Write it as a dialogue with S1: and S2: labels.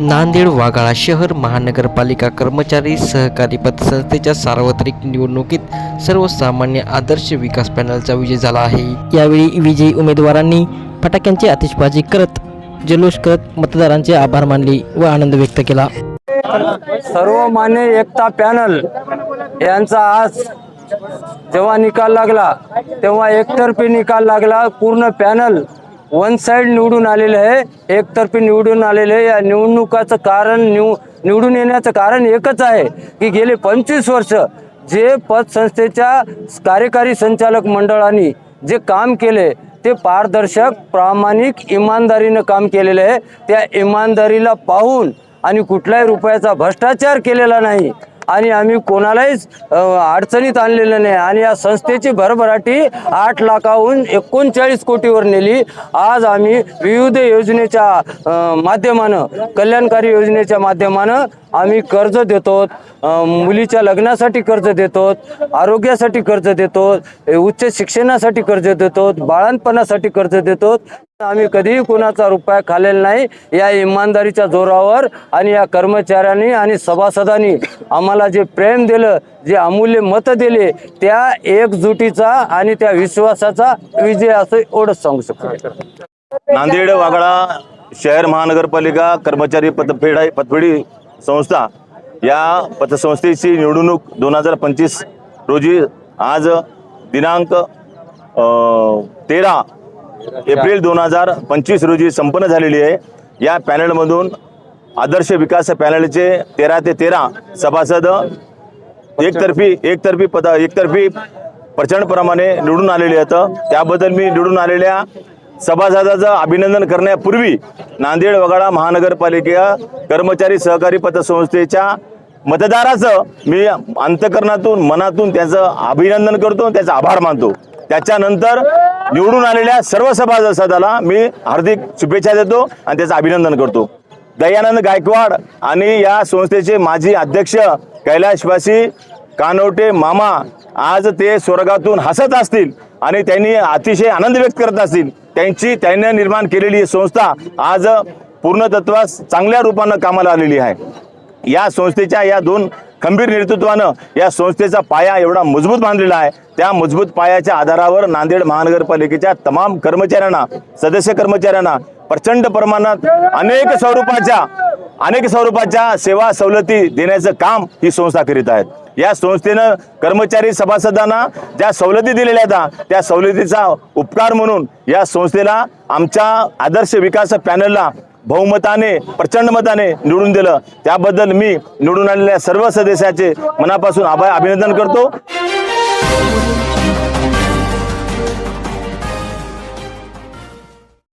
S1: नांदेड वाघाळा शहर महानगरपालिका कर्मचारी सहकारी पतसंस्थेच्या सार्वत्रिक निवडणुकीत सर्वसामान्य आदर्श विकास पॅनलचा विजय झाला आहे. यावेळी विजयी उमेदवारांनी फटाक्यांची आतिषबाजी करत जल्लोष करत मतदारांचे आभार मानले व आनंद व्यक्त केला.
S2: सर्वमान्य एकता पॅनल यांचा आज जेव्हा निकाल लागला तेव्हा एकतर्फी निकाल लागला. पूर्ण पॅनल वन साइड निवडून आलेलं आहे एकतर्फी निवडून आलेले आहे. या निवडणुकाचं कारण निव निवडून येण्याचं कारण एकच आहे की गेले पंचवीस वर्ष जे पतसंस्थेच्या कार्यकारी संचालक मंडळाने जे काम केले ते पारदर्शक प्रामाणिक इमानदारीनं काम केलेलं आहे त्या इमानदारीला पाहून आणि कुठल्याही रुपयाचा भ्रष्टाचार केलेला नाही आणि आम्ही कोणालाहीच अडचणीत आणलेलं नाही. आणि या संस्थेची भरभराटी आठ लाखाहून एकोणचाळीस कोटीवर नेली. आज आम्ही विविध योजनेच्या माध्यमानं कल्याणकारी योजनेच्या माध्यमानं आम्ही कर्ज देतो मुलीच्या लग्नासाठी कर्ज देतो आरोग्यासाठी कर्ज देतो उच्च शिक्षणासाठी कर्ज देतो बाळणपणासाठी कर्ज देतो आम्ही कधीही कुणाचा रुपया खालेला नाही. या इमानदारीच्या जोरावर आणि या कर्मचाऱ्यांनी आणि सभासदांनी आम्हाला जे प्रेम दिलं जे अमूल्य मतं दिले त्या एकजुटीचा आणि त्या विश्वासाचा विजय असं एवढंच सांगू शकतो.
S3: नांदेड वागळा शहर महानगरपालिका कर्मचारी पतफेडा पतफेडी संस्था या पतसंस्थेची निवडणूक दोन हजार पंचवीस रोजी आज दिनांक तेरा एप्रिल दोन हजार पंचवीस रोजी संपन्न झालेली आहे. या पॅनलमधून आदर्श विकास पॅनलचे तेरा ते तेरा सभासद एकतर्फी एकतर्फी पद एकतर्फी प्रचंडप्रमाणे निवडून आलेले आहेत. त्याबद्दल मी निवडून आलेल्या सभासदाचं अभिनंदन करण्यापूर्वी नांदेड वगाडा महानगरपालिका कर्मचारी सहकारी पतसंस्थेच्या मतदाराचं मी अंतकरणातून मनातून त्याचं अभिनंदन करतो त्याचा आभार मानतो. त्याच्यानंतर निवडून आलेल्या सर्व सभासदाला मी हार्दिक शुभेच्छा देतो आणि त्याचं अभिनंदन करतो. दयानंद गायकवाड आणि या संस्थेचे माजी अध्यक्ष कैलाशवासी कानवटे मामा आज ते स्वर्गातून हसत असतील आणि त्यांनी अतिशय आनंद व्यक्त करत असतील. त्यांची त्यांनी निर्माण केलेली ही संस्था आज पूर्णतत्वास चांगल्या रूपानं कामाला आलेली आहे. या संस्थेच्या या दोन खंबीर नेतृत्वानं या संस्थेचा पाया एवढा मजबूत बांधलेला आहे. त्या मजबूत पायाच्या आधारावर नांदेड महानगरपालिकेच्या तमाम कर्मचाऱ्यांना सदस्य कर्मचाऱ्यांना प्रचंड प्रमाणात अनेक स्वरूपाच्या अनेक स्वरूपाच्या सेवा सवलती देण्याचं काम ही संस्था करीत आहेत. या संस्थेनं कर्मचारी सभासदांना ज्या सवलती दिलेल्या आहेत त्या सवलतीचा उपकार म्हणून या संस्थेला आमच्या आदर्श विकास पॅनलला बहुमताने प्रचंड मताने निवडून दिलं. त्याबद्दल मी निवडून आलेल्या सर्व सदस्याचे मनापासून आभार अभिनंदन करतो.